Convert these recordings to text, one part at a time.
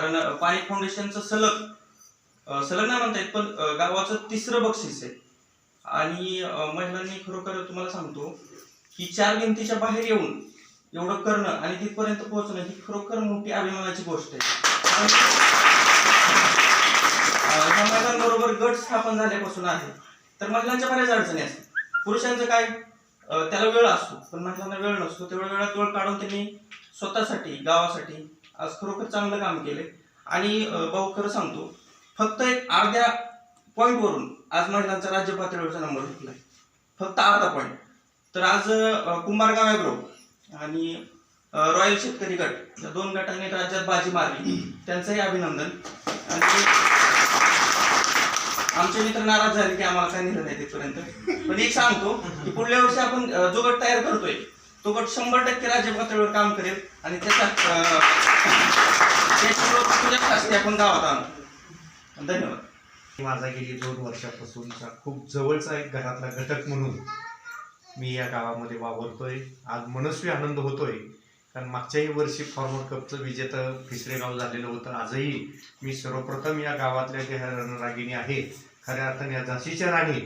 कारण पाणी फाउंडेशनचं सलग सलग नाही म्हणता येत पण गावाचं तिसरं बक्षीस आहे. आणि महिलांनी खरोखर तुम्हाला सांगतो की चार भिंतीच्या बाहेर येऊन एवढं करणं आणि तिथपर्यंत पोहोचणं ही खरोखर मोठी अभिमानाची गोष्ट आहे. कारण, महिलांबरोबर गट स्थापन झाल्यापासून आहे. तर महिलांच्या बऱ्याच अडचणी असतात. पुरुषांचं काय त्याला वेळ असतो पण महिलांना वेळ नसतो. तेवढ्या वेळात वेळ काढून त्यांनी स्वतःसाठी गावासाठी आज खरोखर चांगलं काम केलंय. आणि भाऊ खरं सांगतो फक्त एक अर्ध्या पॉईंटवरून आज महिलांचा राज्य पातळीवरचा नंबर घेतलाय. फक्त अर्धा पॉईंट तर आज कुंभारगाव ॲग्रो आणि रॉयल शेतकरी गट या दोन गटांनी राज्यात बाजी मारली. त्यांचंही अभिनंदन. आणि आमचे मित्र नाराज झाले की आम्हाला काय निर्णय तिथपर्यंत पण एक सांगतो की पुढल्या वर्षी आपण जो गट तयार करतोय तो गट शंभर टक्के राज्य पातळीवर काम करेल आणि त्याचा आपण गावात आणू धन्यवाद. माझा गेली दोन वर्षापासूनचा खूप जवळचा एक घरातला घटक म्हणून मी या गावामध्ये वावरतोय. आज मनस्वी आनंद होतोय. कारण मागच्याही वर्षी फॉर्मर कपचं विजेतं तिसरे गाव झालेलं होतं. आजही मी सर्वप्रथम या गावातल्या ज्या रणरागिणी आहेत खऱ्या अर्थाने या झाशीच्या राणी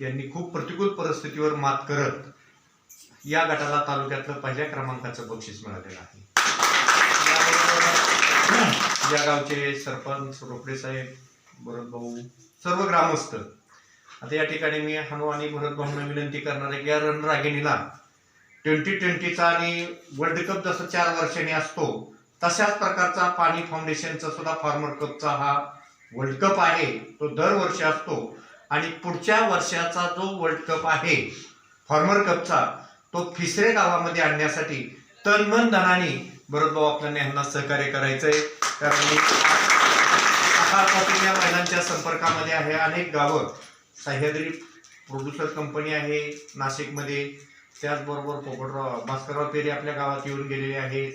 यांनी खूप प्रतिकूल परिस्थितीवर मात करत या गटाला तालुक्यातलं पहिल्या क्रमांकाचं बक्षीस मिळालेलं आहे. या गावचे सरपंच रोकडे साहेब भरत भाऊ सर्व ग्रामस्थ. आता या ठिकाणी मी हनु आणि भरत भाऊंना विनंती करणार आहे की या रणरागिणीला ट्वेंटी ट्वेंटीचा आणि वर्ल्ड कप जसं चार वर्षांनी असतो तशाच प्रकारचा पाणी फाउंडेशनचा सुद्धा फार्मर कपचा हा वर्ल्ड कप आहे तो दरवर्षी असतो. आणि पुढच्या वर्षाचा जो वर्ल्ड कप आहे फार्मर कपचा तो फिसरे गावामध्ये आणण्यासाठी तनमन धनाने भरत भाऊ आपल्याला यांना सहकार्य करायचंय. कारण मी या महिलांच्या संपर्कामध्ये आहे. अनेक गावं सह्याद्री प्रोड्युसर कंपनी आहे नाशिकमध्ये. त्याचबरोबर पोपटराव भास्करराव पेरे आपल्या गावात येऊन गेलेले आहेत.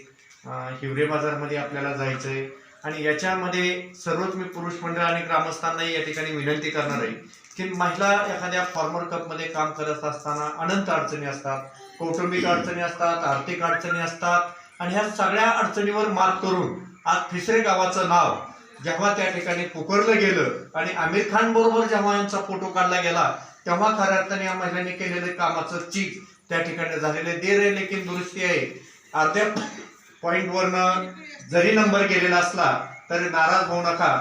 हिवरे बाजारमध्ये आपल्याला जायचं आहे आणि याच्यामध्ये सर्वच मी पुरुष मंडळ आणि ग्रामस्थांनाही या ठिकाणी विनंती करणार आहे की महिला एखाद्या फॉर्मर कपमध्ये काम करत असताना अनंत अडचणी असतात कौटुंबिक अडचणी असतात आर्थिक अडचणी असतात आणि ह्या सगळ्या अडचणीवर मात करून आज फिसरे गावाचं नाव जेव्हा त्या ठिकाणी पुकारलं गेलं आणि आमिर खान बरोबर जेव्हा यांचा फोटो काढला गेला तेव्हा खऱ्या अर्थाने या महिलांनी केलेलं कामाचं चीज त्या ठिकाणी झालेले दे रे लेकिन दुरुस्ती आहे. अर्ध्या पॉईंटवरनं जरी नंबर गेलेला असला तरी नाराज होऊ नका.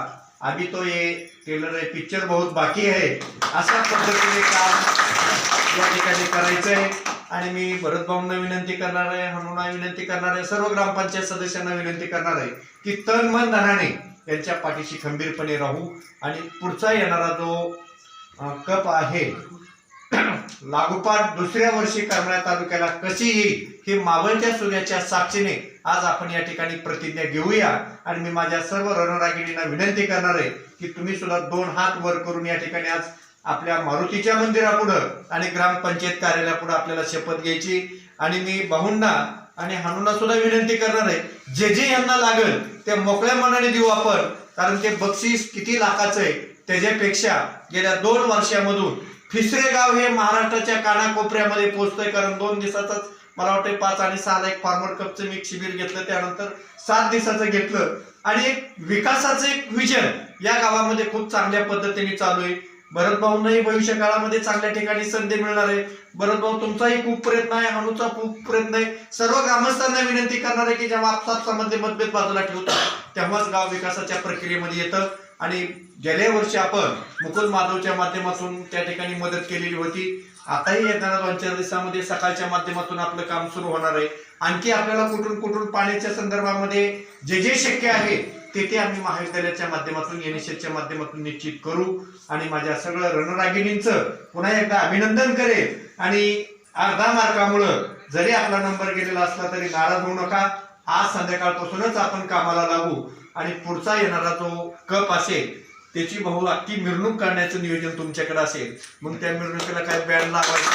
आम्ही तो ये टेलर आहे पिक्चर बहुत बाकी आहे. अशा पद्धतीने काम या ठिकाणी करायचं आहे आणि मी भरतभाऊंना विनंती करणार आहे हनुना विनंती करणार आहे सर्व ग्रामपंचायत सदस्यांना विनंती करणार आहे की तन मन धनाने त्यांच्या पाठीशी खंबीरपणे राहू. आणि पुढचा येणारा जो कप आहे लागोपाठ दुसऱ्या वर्षी करमाळा तालुक्याला कशी येईल ही मावळच्या सूर्याच्या साक्षीने आज आपण या ठिकाणी प्रतिज्ञा घेऊया. आणि मी माझ्या सर्व रणरागिणींना विनंती करणार आहे की तुम्ही सुद्धा दोन हात वर करून या ठिकाणी आज आपल्या मारुतीच्या मंदिरापुढं आणि ग्रामपंचायत कार्यालयापुढं आपल्याला शपथ घ्यायची. आणि मी भाऊंना आणि हानूंना सुद्धा विनंती करणार आहे जे जे यांना लागेल ते मोकळ्या मनाने देऊ आपण. कारण ते बक्षीस किती लाखाचं आहे त्याच्यापेक्षा गेल्या दोन वर्षामधून फिसरेगाव हे महाराष्ट्राच्या कानाकोपऱ्यामध्ये पोहोचतंय कारण दोन दिवसाचाच मला वाटतं पाच आणि सहा एक फार्मर कपचं मी एक शिबिर घेतलं त्यानंतर सात दिवसाचं घेतलं. आणि एक विकासाचं एक विजन या गावामध्ये खूप चांगल्या पद्धतीने चालू आहे. भरतभाऊंनाही भविष्य काळामध्ये चांगल्या ठिकाणी संधी मिळणार आहे. भरतभाऊ तुमचाही खूप प्रयत्न आहे अनुचा खूप प्रयत्न आहे. सर्व ग्रामस्थांना विनंती करणार आहे की जेव्हा आपसापसामध्ये मतभेद बाजूला ठेवतात तेव्हाच गाव विकासाच्या प्रक्रियेमध्ये येतं. आणि गेल्या वर्षी आपण मुकुल माधवच्या माध्यमातून त्या ठिकाणी मदत केलेली होती. आताही येणाऱ्या दोन चार दिवसामध्ये सकाळच्या माध्यमातून आपलं काम सुरू होणार आहे. आणखी आपल्याला कुठून कुठून पाण्याच्या संदर्भामध्ये जे जे शक्य आहे ते ते आम्ही महाविद्यालयाच्या माध्यमातून एन एस एनएसएसच्या माध्यमातून निश्चित करू. आणि माझ्या सगळं रणरागिणींचं पुन्हा एकदा अभिनंदन करेल. आणि अर्धा मार्कामुळं जरी आपला नंबर गेलेला असला तरी नाराज होऊ नका. आज संध्याकाळपासूनच आपण कामाला लागू. आणि पुढचा येणारा जो कप असेल त्याची बहु अख्खी मिरवणूक काढण्याचं नियोजन तुमच्याकडे असेल. मग त्या मिरवणुकीला काय बँड लावायचं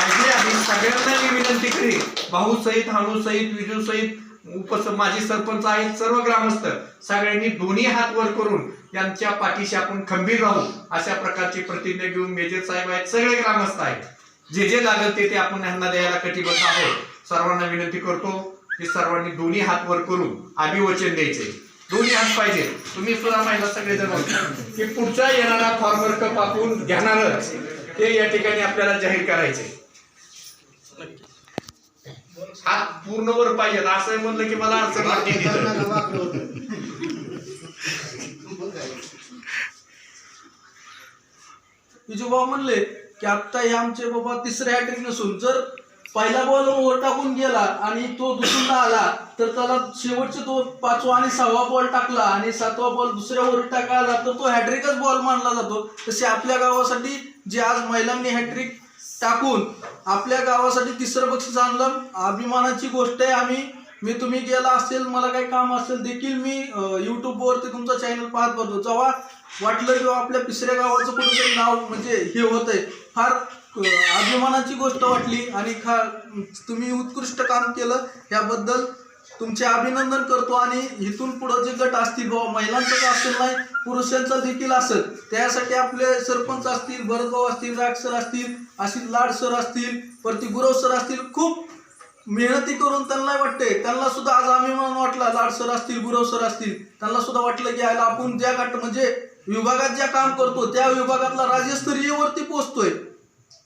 पाहिजे आम्ही सगळ्यांना मी विनंती करीन. भाऊ सहित हाणू सहित विजू सहित उपस माजी सरपंच आहेत सर्व ग्रामस्थ सगळ्यांनी दोन्ही हात वर करून यांच्या पाठीशी आपण खंबीर राहू अशा प्रकारची प्रतिज्ञा घेऊन मेजर साहेब आहेत सगळे ग्रामस्थ आहेत. जे जे लागेल ते ते आपण यांना द्यायला कटिबद्ध आहोत. सर्वांना विनंती करतो. की सर्वांनी दोन्ही हात वर करून अभिवचन द्यायचे. दोन्ही हात पाहिजे. तुम्ही सुद्धा महिला सगळेजण की पुढचा येणारा फॉर्मर कप आपण घेणारच. ते या ठिकाणी आपल्याला जाहीर करायचे. हात पूर्ण वर पाहिजे असं म्हणलं की मला अडचण वाटते तिथं. म्हणले की आता हे आमचे बाबा तिसरे हॅट्रिक नसून जर पहिला बॉल ओव्हर टाकून गेला आणि तो दुसरा आला तर त्याला शेवटचे तो पाचवा आणि सहावा बॉल टाकला आणि सातवा बॉल दुसऱ्या ओव्हर टाकायला तर तो हॅट्रिकच बॉल मानला जातो. तसे आपल्या गावासाठी जे आज महिलांनी हॅट्रिक टाकून आपल्या गावासाठी तिसरं बक्षीस आणलं. अभिमानाची गोष्ट आहे आम्ही मी तुम्ही गेला असेल मला काही काम असेल देखील मी युट्यूबवरती तुमचा चॅनल पाहत बघतो जेव्हा वाटलं किंवा आपल्या तिसऱ्या गावाचं कुठेतरी नाव म्हणजे हे होत आहे फार अभिमानाची गोष्ट वाटली आणि खा तुम्ही उत्कृष्ट काम केलं. याबद्दल तुमचे अभिनंदन करतो आणि इथून पुढं जे गट असतील बाबा महिलांचं का असेल नाही पुरुषांचं देखील असेल त्यासाठी आपले सरपंच असतील भरतभाऊ असतील राग सर असतील अशी लाड सर असतील परती गुरव सर असतील खूप मेहनती करून त्यांना वाटते त्यांना सुद्धा आज अभिमान वाटला लाड सर असतील गुरव सर असतील. त्यांना सुद्धा वाटलं की आयला आपण ज्या गट म्हणजे विभागात ज्या काम करतो त्या विभागातला राज्यस्तरीयवरती पोचतोय पोहोचतोय.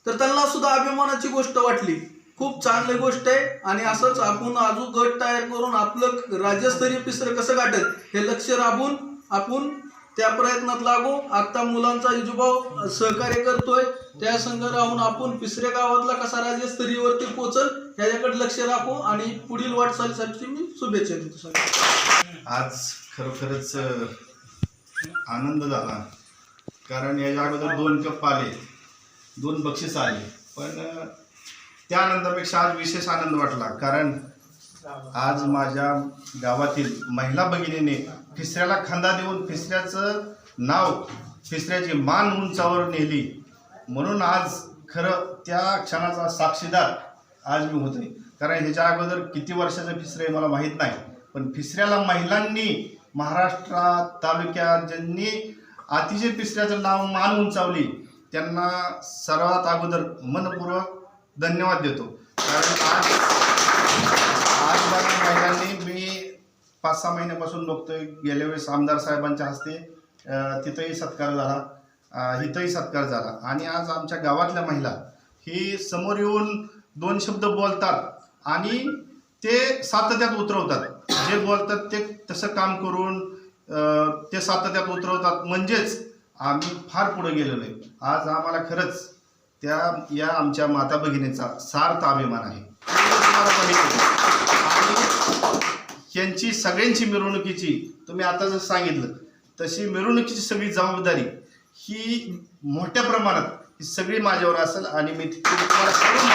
तर त्यांना सुद्धा अभिमानाची गोष्ट वाटली. खूप चांगली गोष्ट आहे आणि असंच आपण अजून गट तयार करून आपलं राज्यस्तरीय पिसर कसं गाठत हे लक्ष राबून आपण त्या प्रयत्नात लागू. आता मुलांचा युजुभाव सहकार्य करतोय. त्या संघ राहून आपण पिसऱ्या गावातला कसा राज्यस्तरीयवरती पोचल ह्याच्याकडे लक्ष राखू आणि पुढील वाटचालीसाठी मी शुभेच्छा देतो सर आज खरोखरच आनंद झाला. कारण याच्या अगोदर दोन कप आले. दोन बक्षीस आले. पण त्या आनंदापेक्षा आज विशेष आनंद वाटला. कारण आज माझ्या गावातील महिला भगिनीने फिसऱ्याला खांदा देऊन फिसऱ्याचं नाव फिसऱ्याची मान उंचावर नेली. म्हणून आज खरं त्या क्षणाचा साक्षीदार आज मी होतोय. कारण ह्याच्या अगोदर किती वर्षाचं फिसरे आहे मला माहीत नाही. पण फिसऱ्याला महिलांनी महाराष्ट्रात तालुक्यात ज्यांनी अतिशय फिसऱ्याचं नाव मान उंचावली त्यांना सर्वात अगोदर मनपूर्वक धन्यवाद देतो. कारण आज आज बाकी महिलांनी मी पाच सहा महिन्यापासून बघतोय गेल्या वेळेस आमदार साहेबांच्या हस्ते तिथंही सत्कार झाला इथंही सत्कार झाला. आणि आज आमच्या गावातल्या महिला ही समोर येऊन दोन शब्द बोलतात आणि ते सातत्यात उतरवतात. जे बोलतात ते तसं काम करून ते सातत्यात उतरवतात. म्हणजेच आम्ही फार पुढे गेलेलो आहे. आज आम्हाला खरंच त्या या आमच्या माता भगिनीचा सार्थ अभिमान आहे. आणि तुम्हाला यांची सगळ्यांची मिरवणुकीची तुम्ही आता जर सांगितलं तशी मिरवणुकीची सगळी जबाबदारी ही मोठ्या प्रमाणात ही सगळी माझ्यावर असेल आणि मी तुम्हाला करून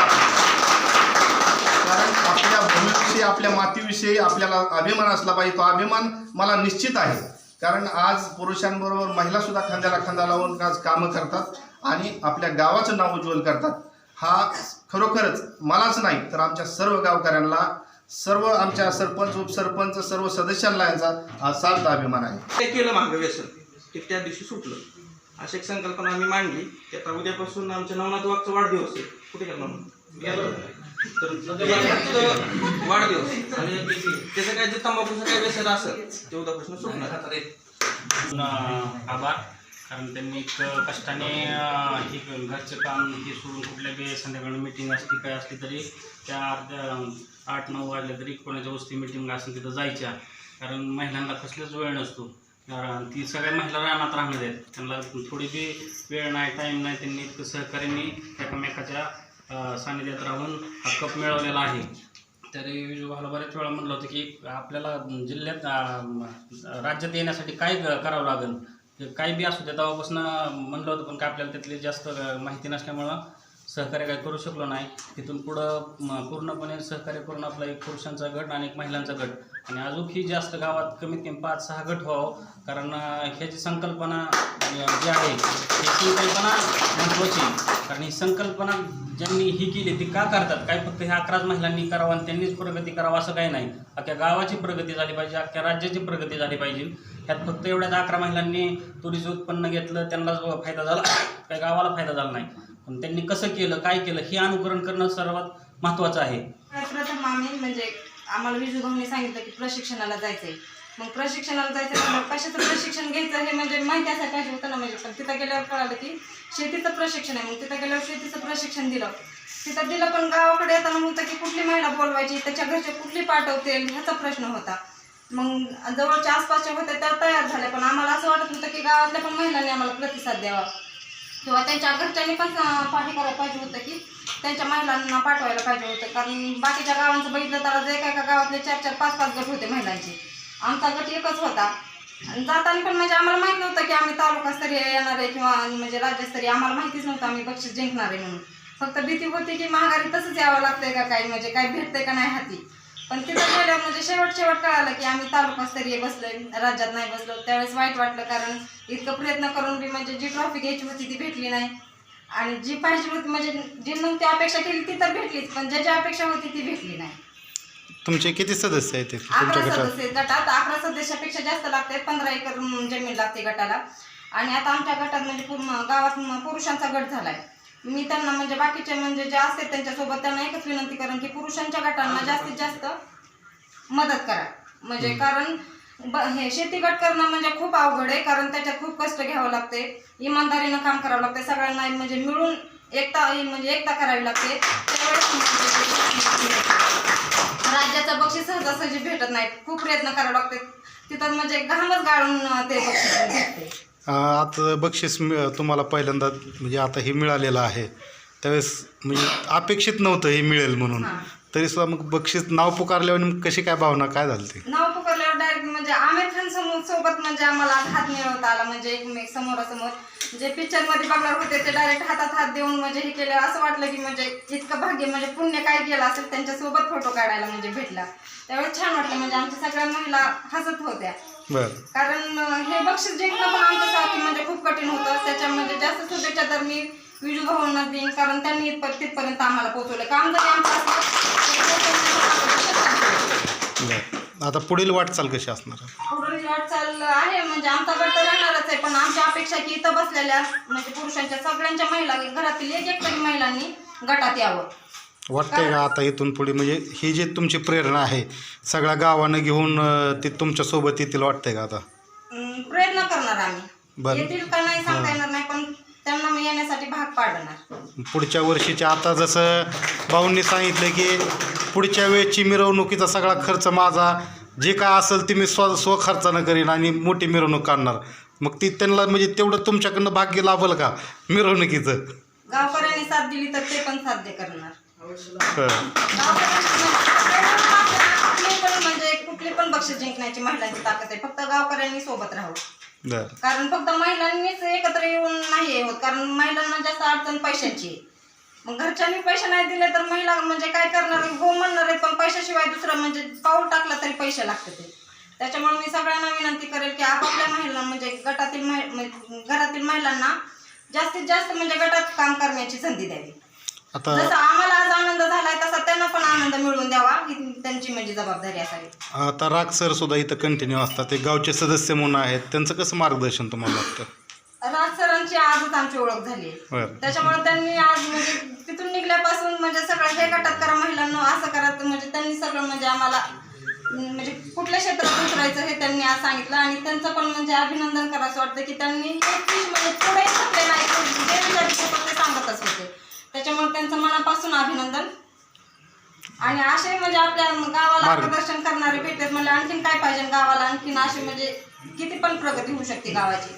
कारण आपल्या भूमीविषयी आपल्या मातीविषयी आपल्याला अभिमान असला पाहिजे. तो अभिमान मला निश्चित आहे. कारण आज पुरुषांबरोबर महिला सुद्धा खांद्याला खांदा लावून आज कामं करतात आणि आपल्या गावाचं नाव उज्ज्वल करतात. हा खरोखरच मलाच नाही तर आमच्या सर्व गावकऱ्यांना सर्व आमच्या सरपंच उपसरपंच सर्व सदस्यांना यांचा हा सार्थ अभिमान आहे. ते केलं मागं व्यसन ते त्या दिवशी सुटलं. अशी एक संकल्पना आम्ही मांडली की आता उद्यापासून आमच्या नवनाथ वाघचा वाढदिवस आहे. कुठे करणार तर वाढदिवस. आणि त्याचं काय जे तंबाखूचं काय व्यसन असेल ते सुटणार. आभार. कारण त्यांनी इतकं कष्टाने हे घरचं काम हे सोडून कुठल्या बी संध्याकाळी मिटिंग असली काय असली तरी त्या अर्ध्या आठ नऊ वाजल्या तरी कोणाच्या वस्ती मिटिंग असेल तिथं जायच्या. कारण महिलांना कसलेच वेळ नसतो. कारण ती सगळ्या महिला रानात राहणार आहेत. त्यांना थोडी बी वेळ नाही टाईम नाही त्यांनी इतकं सहकार्याने एकमेकाच्या सानिध्यात राहून हा कप मिळवलेला आहे. तरी मला बऱ्याच वेळा म्हणलं होतं की आपल्याला जिल्ह्यात राज्यात येण्यासाठी काय ग- करावं लागेल? काही बी असू दे तेव्हापासून म्हणलं होतं पण काय आपल्याला त्यातली जास्त माहिती नसल्यामुळं सहकार्य काही करू शकलो नाही. तिथून पुढं पूर्णपणे सहकार्य करून आपला एक पुरुषांचा गट आणि एक महिलांचा गट आणि अजून ही जास्त गावात कमीत कमी पाच सहा गट व्हावं कारण ह्याची संकल्पना जी आहे ही संकल्पना महत्त्वाची. कारण ही संकल्पना ज्यांनी ही केली ती का करतात? काय फक्त ह्या अकराच महिलांनी करावं आणि त्यांनीच प्रगती करावं असं काही नाही. अख्ख्या गावाची प्रगती झाली पाहिजे अख्ख्या राज्याची प्रगती झाली पाहिजे. ह्यात फक्त एवढ्याच अकरा महिलांनी तुरीचं उत्पन्न घेतलं त्यांना फायदा झाला काय गावाला फायदा झाला नाही. पण त्यांनी कसं केलं काय केलं हे अनुकरण करणं सर्वात महत्त्वाचं आहे. प्रथम आम्ही म्हणजे आम्हाला विजू भाऊने सांगितलं की प्रशिक्षणाला जायचं आहे मग प्रशिक्षणाला जायचं म्हणलं कशाचं प्रशिक्षण घ्यायचं हे म्हणजे माहिती असायला पाहिजे होतं ना म्हणजे पण तिथं गेल्यावर कळालं की शेतीचं प्रशिक्षण आहे. मग तिथं गेल्यावर शेतीचं प्रशिक्षण दिलं. तिथं दिलं पण गावाकडे येताना होतं की कुठली महिला बोलवायची त्याच्या घरचे कुठली पाठवतील ह्याचा प्रश्न होता. मग जवळच्या आसपासच्या होत्या त्या तयार झाल्या. पण आम्हाला असं वाटत होतं की गावातल्या पण महिलांनी आम्हाला प्रतिसाद द्यावा. किंवा त्यांच्या घरच्यांनी पण अं, करायला पाहिजे होतं की त्यांच्या महिलांना पाठवायला पाहिजे होतं. कारण बाकीच्या गावांचं बघितलं तर जे काय का गावातले चार चार पाच पाच गट होते महिलांचे. आमचा गट एकच होता. आणि जाताना पण म्हणजे आम्हाला माहीत नव्हतं की आम्ही तालुकास्तरीय येणार आहे किंवा म्हणजे राज्यस्तरीय आम्हाला माहितीच नव्हतं आम्ही बक्षीस जिंकणार आहे म्हणून. फक्त भीती होती की महागारी तसंच यावं लागतंय का काही म्हणजे काही भेटतंय का नाही हाती. पण तिथं गेल्यावर म्हणजे शेवट शेवट कळालं की आम्ही तालुकास्तरीय बसलोय राज्यात नाही बसलो. त्यावेळेस वाईट वाटलं कारण इतकं प्रयत्न करून बी म्हणजे जी ट्रॉफी घ्यायची होती ती भेटली नाही. आणि जी पाहिजे होती म्हणजे जी नव्हती अपेक्षा केली ती तर भेटलीच पण ज्याची अपेक्षा होती ती भेटली नाही. तुमचे किती सदस्य आहेत अकरा तुमच्या गटात? सदस्य आहेत. गटात अकरा सदस्यापेक्षा जास्त लागते पंधरा एकर म, जमीन लागते गटाला. आणि आता आमच्या गटात म्हणजे पूर्ण गावात म, पुरुषांचा गट झालाय. मी त्यांना म्हणजे बाकीचे म्हणजे जे असते त्यांच्यासोबत त्यांना एकच विनंती करेन की पुरुषांच्या गटांना जास्तीत जास्त मदत करा. म्हणजे कारण हे शेती गट करणं म्हणजे खूप अवघड आहे कारण त्याच्यात खूप कष्ट घ्यावं लागते. इमानदारीनं काम करावं लागते. सगळ्यांना म्हणजे मिळून एकता म्हणजे एकता करावी लागते. त्यावेळेस राज्याचं बक्षीस सहजासहजी भेटत नाही. खूप प्रयत्न करावे लागते. तिथं म्हणजे घामच गाळून ते बक्षीस भेटते. आता बक्षीस मिळ- तुम्हाला पहिल्यांदा म्हणजे आता हे मिळालेलं आहे. त्यावेळेस म्हणजे अपेक्षित नव्हतं हे मिळेल म्हणून. हां. तरी सुद्धा मग बक्षीस नाव पुकारल्यावर नेमकं कशी काय भावना काय झाली ते? नाव पुकारल्यावर डायरेक्ट म्हणजे आमिर खान समोर सोबत म्हणजे आम्हाला हात मिळवता आला. म्हणजे एकमेक समोरासमोर जे पिक्चरमध्ये बघणार होते ते डायरेक्ट हातात हात देऊन म्हणजे हे केलं. असं वाटलं की म्हणजे इतकं भाग्य म्हणजे पुण्य काय केलं असेल त्यांच्यासोबत फोटो काढायला म्हणजे भेटला. त्यावेळेस छान वाटलं. म्हणजे आमच्या सगळ्या महिला हसत होत्या. कारण हे बक्षीस जिंकणं पण आमच्यासाठी म्हणजे खूप कठीण होतं. त्याच्यामध्ये जास्त शुभेच्छा तर मी विजू भाऊंना देईन कारण त्यांनी तिथपर्यंत आम्हाला पोहोचवलं. काम जरी आमचं आता पुढील वाटचाल कशी असणार? आहे? पुढील वाटचाल आहे म्हणजे आमचा गट तर राहणारच आहे पण आमची अपेक्षा की इथं बसलेल्या म्हणजे पुरुषांच्या सगळ्यांच्या महिला घरातील एक एक तरी महिलांनी गटात यावं. वाटतंय का आता इथून पुढे? म्हणजे ही जी तुमची प्रेरणा आहे सगळ्या गावानं घेऊन अं, ते तुमच्यासोबत येतील वाटतंय का आता? अं, प्रयत्न करणार आम्ही. बरं. येतील का नाही सांगता येणार नाही पण त्यांना मी येण्यासाठी भाग पाडणार. पुढच्या वर्षीच्या आता जसं भाऊंनी सांगितलं की पुढच्या वेळची मिरवणुकीचा सगळा खर्च माझा जे काय असेल ते मी स्व स्वखर्चानं करीन आणि मोठी मिरवणूक काढणार. मग ती त्यांना म्हणजे तेवढं तुमच्याकडनं भाग्य लाभल का मिरवणुकीचं? गावकऱ्यांनी साथ दिली तर ते पण साध्य करणार. म्हणजे कुठली पण बक्षीस जिंकण्याची महिलांची ताकद आहे. फक्त गावकऱ्यांनी सोबत राहू कारण फक्त महिलांनीच एकत्र येऊन नाही होत. कारण महिलांना जास्त अडचण पैशांची आहे. मग घरच्यांनी पैसे नाही दिले तर महिला म्हणजे काय करणार? हो म्हणणार आहे पण पैशाशिवाय दुसरं म्हणजे पाऊल टाकलं तरी पैसे लागतात. ते त्याच्यामुळे मी सगळ्यांना विनंती करेल की आपापल्या महिला म्हणजे गटातील घरातील महिलांना जास्तीत जास्त म्हणजे गटात काम करण्याची संधी द्यावी. आता जसं आम्हाला आज आनंद झालाय तसा त्यांना पण आनंद मिळवून द्यावा. ही त्यांची म्हणजे जबाबदारी असावी. आता राग सर सुद्धा इथं कंटिन्यू असतात. ते गावचे सदस्य म्हणून आहेत. त्यांचं कसं मार्गदर्शन तुम्हाला लागतं राज सरांची आजच आमची ओळख झाली. बरं. त्याच्यामुळे त्यांनी आज म्हणजे तिथून निघल्यापासून म्हणजे सगळं हे गटात करा महिलांना असं करा तर म्हणजे त्यांनी सगळं म्हणजे आम्हाला अं, म्हणजे कुठल्या क्षेत्रात उतरायचं हे त्यांनी आज सांगितलं. आणि त्यांचं पण म्हणजे अभिनंदन करायचं वाटतं की त्यांनी म्हणजे पुढे थकले नाही जे ते सांगतच होते. त्याच्यामुळे त्यांचं मनापासून अभिनंदन. आणि असे म्हणजे आपल्या गावाला प्रदर्शन करणारे भेटतात. म्हणजे आणखीन काय पाहिजे गावाला? आणखीन असे म्हणजे किती पण प्रगती होऊ शकते गावाची.